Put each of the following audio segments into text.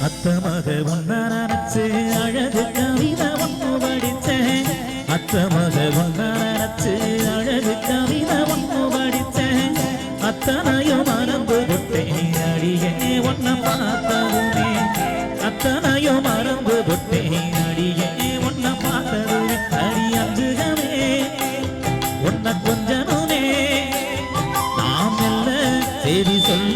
அத்தமாக ஒன்ன நினைச்சு அழகு கவிதை ஒன்று படித்தேன் அத்த ஒன்ன நினைச்சு அழகு கவிதை ஒன்று படித்தேன் அத்தனையும் மறந்து விட்டேன் அடியே ஒன்ன பார்த்ததுமே. அத்தனையும் மறந்து விட்டேன் அடியே ஒன்ன பார்த்ததுமே. அடி அஞ்சுகமே ஒன்ன கொஞ்சனுமே. நாம் இல்ல செய்தி சொல்ல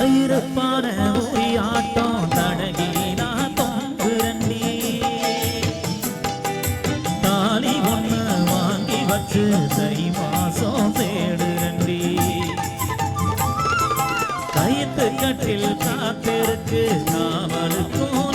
கயிறுப்பான ஆட்டம் தடகி நான் தொங்குறண்டி தாலி ஒன்று வாங்கி வச்சு தை மாசம் தேடுறண்டி கயிற்று கட்டில் காத்திருக்கு காவலுக்கும்